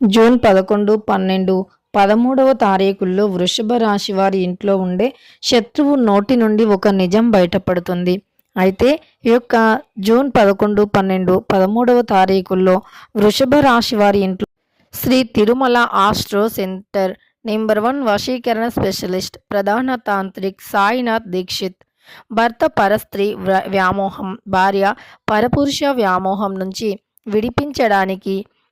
June పదకొండు పన్నెండు పదమూడవ తారీఖుల్లో వృషభ రాశి వారి ఇంట్లో ఉండే శత్రువు నోటి నుండి ఒక నిజం బయటపడుతుంది. అయితే ఈ యొక్క జూన్ పదకొండు పన్నెండు పదమూడవ తారీఖుల్లో వృషభ రాశి వారి ఇంట్లో Sri Tirumala astro centre number one వశీకరణ స్పెషలిస్ట్ ప్రధాన తాంత్రిక్ సాయినాథ్ దీక్షిత్ భర్త పరస్త్రీ వ్యామోహం భార్య పరపురుష వ్యామోహం నుంచి విడిపించడానికి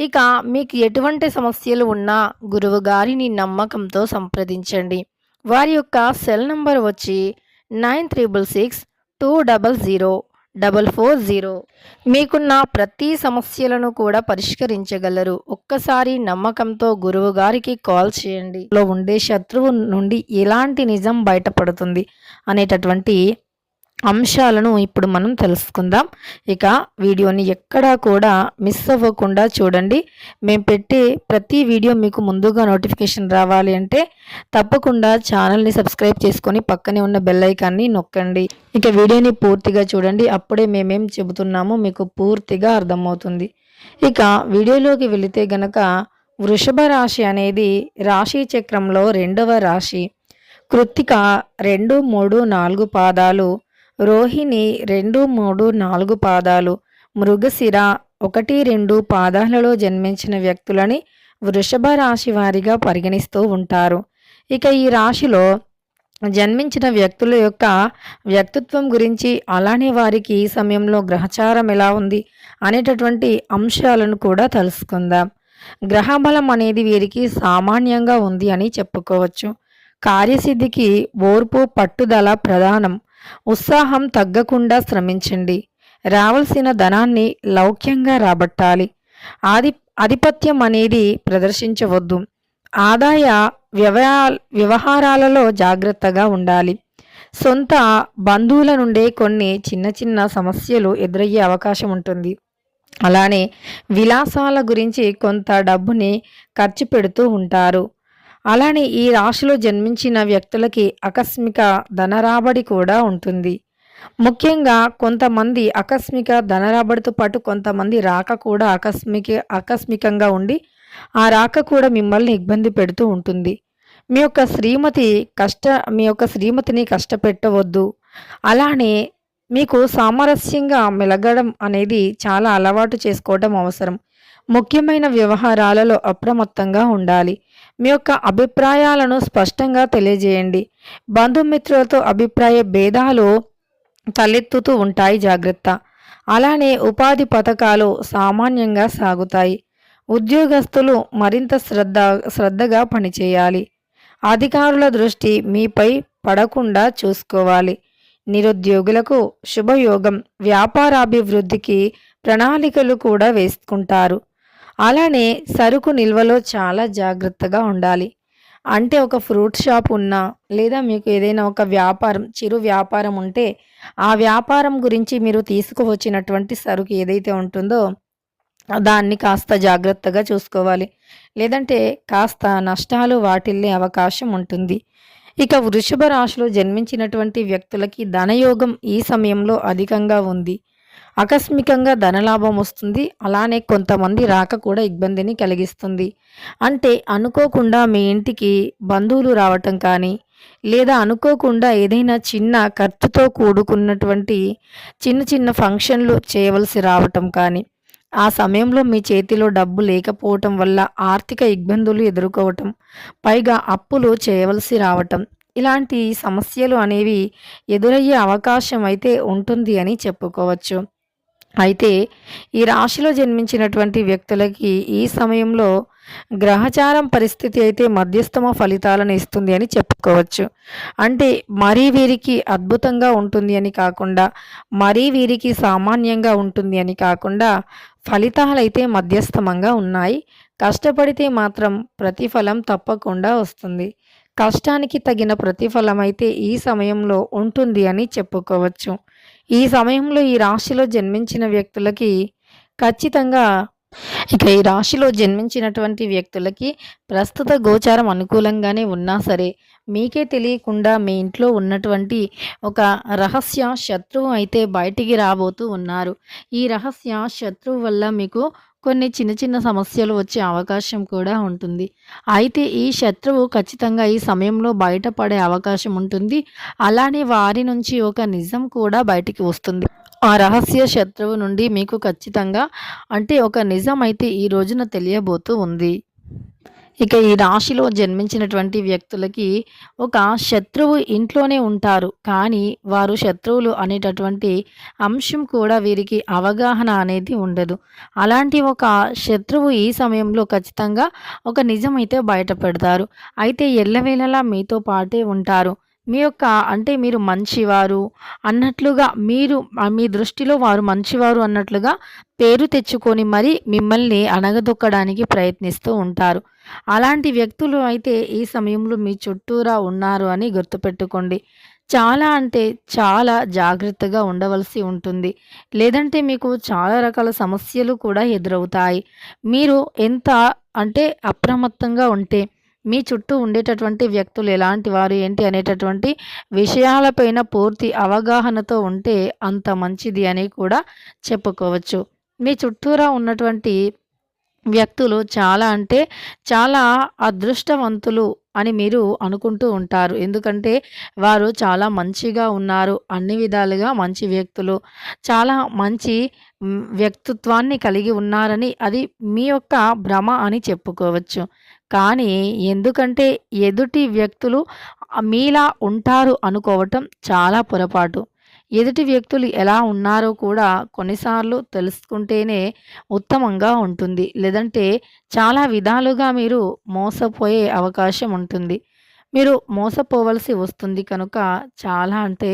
ఇక మీకు ఎటువంటి సమస్యలు ఉన్నా గురువు గారిని నమ్మకంతో సంప్రదించండి. వారి యొక్క సెల్ నంబర్ వచ్చి nine triple six two double zero double four zero. మీకున్న ప్రతి సమస్యలను కూడా పరిష్కరించగలరు. ఒక్కసారి నమ్మకంతో గురువు గారికి కాల్ చేయండి. లో ఉండే శత్రువు నుండి ఎలాంటి నిజం బయటపడుతుంది అనేటటువంటి అంశాలను ఇప్పుడు మనం తెలుసుకుందాం. ఇక వీడియోని ఎక్కడా కూడా మిస్ అవ్వకుండా చూడండి. మేము పెట్టే ప్రతి వీడియో మీకు ముందుగా నోటిఫికేషన్ రావాలి అంటే తప్పకుండా ఛానల్ని సబ్స్క్రైబ్ చేసుకొని పక్కనే ఉన్న బెల్ ఐకాన్ని నొక్కండి. ఇక వీడియోని పూర్తిగా చూడండి. అప్పుడే మేమేం చెబుతున్నామో మీకు పూర్తిగా అర్థమవుతుంది. ఇక వీడియోలోకి వెళితే గనక వృషభ రాశి అనేది రాశి చక్రంలో రెండవ రాశి. కృత్తిక రెండు మూడు నాలుగు పాదాలు రోహిణి రెండు మూడు నాలుగు పాదాలు. మృగశిర ఒకటి రెండు పాదాలలో జన్మించిన వ్యక్తులని వృషభ రాశి వారిగా పరిగణిస్తూ ఉంటారు. ఇక ఈ రాశిలో జన్మించిన వ్యక్తుల యొక్క వ్యక్తిత్వం గురించి అలానే వారికి ఈ సమయంలో గ్రహచారం ఎలా ఉంది అనేటటువంటి అంశాలను కూడా తెలుసుకుందాం. గ్రహబలం అనేది వీరికి సామాన్యంగా ఉంది అని చెప్పుకోవచ్చు. కార్యసిద్ధికి ఓర్పు పట్టుదల ప్రధానం. ఉత్సాహం తగ్గకుండా శ్రమించండి. రావాల్సిన ధనాన్ని లౌక్యంగా రాబట్టాలి. ఆది ఆధిపత్యం అనేది ప్రదర్శించవద్దు. ఆదాయ వ్యవ వ్యవహారాలలో జాగ్రత్తగా ఉండాలి. సొంత బంధువుల నుండే కొన్ని చిన్న చిన్న సమస్యలు ఎదురయ్యే అవకాశం ఉంటుంది. అలానే విలాసాల గురించి కొంత డబ్బుని ఖర్చు పెడుతూ ఉంటారు. అలానే ఈ రాశిలో జన్మించిన వ్యక్తులకి ఆకస్మిక ధనరాబడి కూడా ఉంటుంది. ముఖ్యంగా కొంతమంది ఆకస్మిక ధనరాబడితో పాటు కొంతమంది రాక కూడా ఆకస్మిక ఆకస్మికంగా ఉండి ఆ రాక కూడా మిమ్మల్ని ఇబ్బంది పెడుతూ ఉంటుంది. మీ యొక్క శ్రీమతి కష్ట మీ యొక్క శ్రీమతిని కష్టపెట్టవద్దు. అలానే మీకు సామరస్యంగా మెలగడం అనేది చాలా అలవాటు చేసుకోవడం అవసరం. ముఖ్యమైన వ్యవహారాలలో అప్రమత్తంగా ఉండాలి. మీ యొక్క అభిప్రాయాలను స్పష్టంగా తెలియజేయండి. బంధుమిత్రులతో అభిప్రాయ భేదాలు తలెత్తుతూ ఉంటాయి జాగ్రత్త. అలానే ఉపాధి పథకాలు సామాన్యంగా సాగుతాయి. ఉద్యోగస్తులు మరింత శ్రద్ధ శ్రద్ధగా పనిచేయాలి. అధికారుల దృష్టి మీపై పడకుండా చూసుకోవాలి. నిరుద్యోగులకు శుభయోగం వ్యాపారాభివృద్ధికి ప్రణాళికలు కూడా వేసుకుంటారు. అలానే సరుకు నిల్వలో చాలా జాగ్రత్తగా ఉండాలి. అంటే ఒక ఫ్రూట్ షాప్ ఉన్నా లేదా మీకు ఏదైనా ఒక వ్యాపారం చిరు వ్యాపారం ఉంటే ఆ వ్యాపారం గురించి మీరు తీసుకువచ్చినటువంటి సరుకు ఏదైతే ఉంటుందో దాన్ని కాస్త జాగ్రత్తగా చూసుకోవాలి. లేదంటే కాస్త నష్టాలు వాటిల్లే అవకాశం ఉంటుంది. ఇక వృషభ రాశిలో జన్మించినటువంటి వ్యక్తులకి ధనయోగం ఈ సమయంలో అధికంగా ఉంది. ఆకస్మికంగా ధనలాభం వస్తుంది. అలానే కొంతమంది రాక కూడా ఇబ్బందిని కలిగిస్తుంది. అంటే అనుకోకుండా మీ ఇంటికి బంధువులు రావటం కానీ లేదా అనుకోకుండా ఏదైనా చిన్న ఖర్చుతో కూడుకున్నటువంటి చిన్న చిన్న ఫంక్షన్లు చేయవలసి రావటం కానీ ఆ సమయంలో మీ చేతిలో డబ్బు లేకపోవటం వల్ల ఆర్థిక ఇబ్బందులు ఎదుర్కోవటం పైగా అప్పులు చేయవలసి రావటం ఇలాంటి సమస్యలు అనేవి ఎదురయ్యే అవకాశం అయితే ఉంటుంది అని చెప్పుకోవచ్చు. అయితే ఈ రాశిలో జన్మించినటువంటి వ్యక్తులకి ఈ సమయంలో గ్రహచారం పరిస్థితి అయితే మధ్యస్థమ ఫలితాలను ఇస్తుంది అని చెప్పుకోవచ్చు. అంటే మరీ వీరికి అద్భుతంగా ఉంటుంది అని కాకుండా మరీ వీరికి సామాన్యంగా ఉంటుంది అని కాకుండా ఫలితాలైతే మధ్యస్థమంగా ఉన్నాయి. కష్టపడితే మాత్రం ప్రతిఫలం తప్పకుండా వస్తుంది. కష్టానికి తగిన ప్రతిఫలం అయితే ఈ సమయంలో ఉంటుంది అని చెప్పుకోవచ్చు. ఈ సమయంలో ఈ రాశిలో జన్మించిన వ్యక్తులకి ఖచ్చితంగా ఇక ఈ రాశిలో జన్మించినటువంటి వ్యక్తులకి ప్రస్తుత గోచారం అనుకూలంగానే ఉన్నా సరే మీకే తెలియకుండా మీ ఇంట్లో ఉన్నటువంటి ఒక రహస్య శత్రువు అయితే బయటికి రాబోతూ ఉన్నారు. ఈ రహస్య శత్రువు వల్ల మీకు కొన్ని చిన్న చిన్న సమస్యలు వచ్చే అవకాశం కూడా ఉంటుంది. అయితే ఈ శత్రువు ఖచ్చితంగా ఈ సమయంలో బయటపడే అవకాశం ఉంటుంది. అలానే వారి నుంచి ఒక నిజం కూడా బయటికి వస్తుంది. ఆ రహస్య శత్రువు నుండి మీకు ఖచ్చితంగా అంటే ఒక నిజం అయితే ఈ రోజున తెలియబోతూ ఉంది. ఇక ఈ రాశిలో జన్మించినటువంటి వ్యక్తులకి ఒక శత్రువు ఇంట్లోనే ఉంటారు. కానీ వారు శత్రువులు అనేటటువంటి అంశం కూడా వీరికి అవగాహన అనేది ఉండదు. అలాంటి ఒక శత్రువు ఈ సమయంలో ఖచ్చితంగా ఒక నిజమైతే బయటపెడతారు. అయితే ఎల్లవేళలా మీతో పాటే ఉంటారు. మీ యొక్క అంటే మీరు మంచివారు అన్నట్లుగా మీరు మీ దృష్టిలో వారు మంచివారు అన్నట్లుగా పేరు తెచ్చుకొని మరి మిమ్మల్ని అణగదొక్కడానికి ప్రయత్నిస్తూ ఉంటారు. అలాంటి వ్యక్తులు అయితే ఈ సమయంలో మీ చుట్టూరా ఉన్నారు అని గుర్తుపెట్టుకోండి. చాలా అంటే చాలా జాగ్రత్తగా ఉండవలసి ఉంటుంది. లేదంటే మీకు చాలా రకాల సమస్యలు కూడా ఎదురవుతాయి. మీరు ఎంత అంటే అప్రమత్తంగా ఉంటే మీ చుట్టూ ఉండేటటువంటి వ్యక్తులు ఎలాంటి వారు ఏంటి అనేటటువంటి విషయాలపైన పూర్తి అవగాహనతో ఉంటే అంత మంచిది అని కూడా చెప్పుకోవచ్చు. మీ చుట్టూరా ఉన్నటువంటి వ్యక్తులు చాలా అంటే చాలా అదృష్టవంతులు అని మీరు అనుకుంటూ ఉంటారు. ఎందుకంటే వారు చాలా మంచిగా ఉన్నారు. అన్ని విధాలుగా మంచి వ్యక్తులు. చాలా మంచి వ్యక్తిత్వాన్ని కలిగి ఉన్నారని అది మీ యొక్క భ్రమ అని చెప్పుకోవచ్చు. కానీ ఎందుకంటే ఎదుటి వ్యక్తులు మీలా ఉంటారు అనుకోవటం చాలా పొరపాటు. ఎదుటి వ్యక్తులు ఎలా ఉన్నారో కూడా కొన్నిసార్లు తెలుసుకుంటేనే ఉత్తమంగా ఉంటుంది. లేదంటే చాలా విధాలుగా మీరు మోసపోయే అవకాశం ఉంటుంది. మీరు మోసపోవలసి వస్తుంది కనుక చాలా అంటే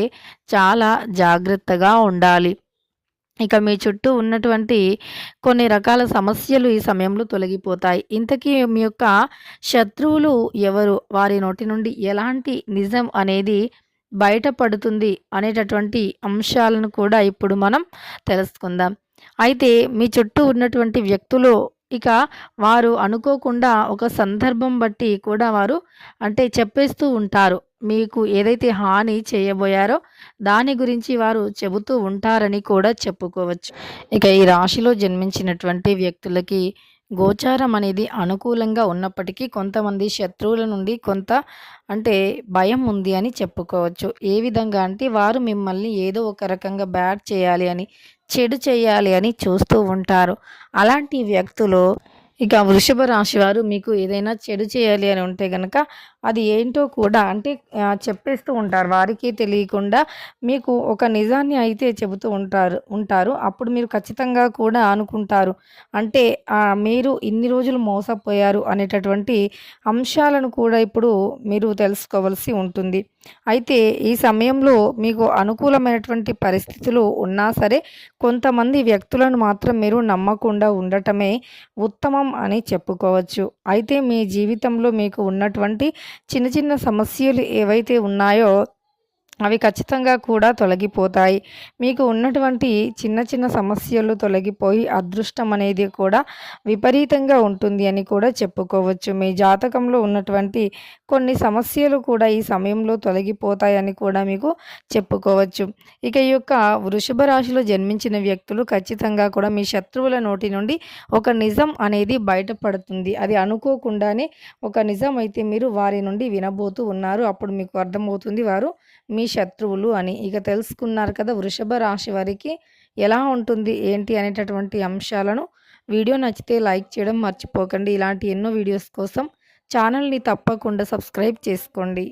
చాలా జాగ్రత్తగా ఉండాలి. ఇక మీ చుట్టూ ఉన్నటువంటి కొన్ని రకాల సమస్యలు ఈ సమయంలో తొలగిపోతాయి. ఇంతకీ మీ యొక్క శత్రువులు ఎవరు? వారి నోటి నుండి ఎలాంటి నిజం అనేది బయటపడుతుంది అనేటటువంటి అంశాలను కూడా ఇప్పుడు మనం తెలుసుకుందాం. అయితే మీ చుట్టూ ఉన్నటువంటి వ్యక్తులు ఇక వారు అనుకోకుండా ఒక సందర్భం బట్టి కూడా వారు అంటే చెప్పేస్తూ ఉంటారు. మీకు ఏదైతే హాని చేయబోయారో దాని గురించి వారు చెబుతూ ఉంటారని కూడా చెప్పుకోవచ్చు. ఇక ఈ రాశిలో జన్మించినటువంటి వ్యక్తులకి గోచారం అనేది అనుకూలంగా ఉన్నప్పటికీ కొంతమంది శత్రువుల నుండి కొంత అంటే భయం ఉంది అని చెప్పుకోవచ్చు. ఏ విధంగా అంటే వారు మిమ్మల్ని ఏదో ఒక రకంగా బ్యాడ్ చేయాలి అని చెడు చేయాలి అని చూస్తూ ఉంటారు. అలాంటి వ్యక్తులు ఇక వృషభ రాశి వారు మీకు ఏదైనా చెడు చేయాలి అని ఉంటే కనుక అది ఏంటో కూడా అంటే చెప్పేస్తూ ఉంటారు. వారికి తెలియకుండా మీకు ఒక నిజాన్ని అయితే చెబుతూ ఉంటారు ఉంటారు. అప్పుడు మీరు ఖచ్చితంగా కూడా అనుకుంటారు. అంటే మీరు ఇన్ని రోజులు మోసపోయారు అనేటటువంటి అంశాలను కూడా ఇప్పుడు మీరు తెలుసుకోవాల్సి ఉంటుంది. అయితే ఈ సమయంలో మీకు అనుకూలమైనటువంటి పరిస్థితులు ఉన్నా సరే కొంతమంది వ్యక్తులను మాత్రం మీరు నమ్మకుండా ఉండటమే ఉత్తమం అని చెప్పుకోవచ్చు. అయితే మీ జీవితంలో మీకు ఉన్నటువంటి చిన్న చిన్న సమస్యలు ఏవైతే ఉన్నాయో అవి ఖచ్చితంగా కూడా తొలగిపోతాయి. మీకు ఉన్నటువంటి చిన్న చిన్న సమస్యలు తొలగిపోయి అదృష్టం అనేది కూడా విపరీతంగా ఉంటుంది అని కూడా చెప్పుకోవచ్చు. మీ జాతకంలో ఉన్నటువంటి కొన్ని సమస్యలు కూడా ఈ సమయంలో తొలగిపోతాయని కూడా మీకు చెప్పుకోవచ్చు. ఇక ఈ యొక్క వృషభ రాశిలో జన్మించిన వ్యక్తులు ఖచ్చితంగా కూడా మీ శత్రువుల నోటి నుండి ఒక నిజం అనేది బయటపడుతుంది. అది అనుకోకుండానే ఒక నిజం అయితే మీరు వారి నుండి వినబోతూ ఉన్నారు. అప్పుడు మీకు అర్థమవుతుంది వారు మీ మీ శత్రువులు అని. ఇక తెలుసుకున్నారు కదా వృషభ రాశి వారికి ఎలా ఉంటుంది ఏంటి అనేటటువంటి అంశాలను. వీడియో నచ్చితే లైక్ చేయడం మర్చిపోకండి. ఇలాంటి ఎన్నో వీడియోస్ కోసం ఛానల్ని తప్పకుండా సబ్స్క్రైబ్ చేసుకోండి.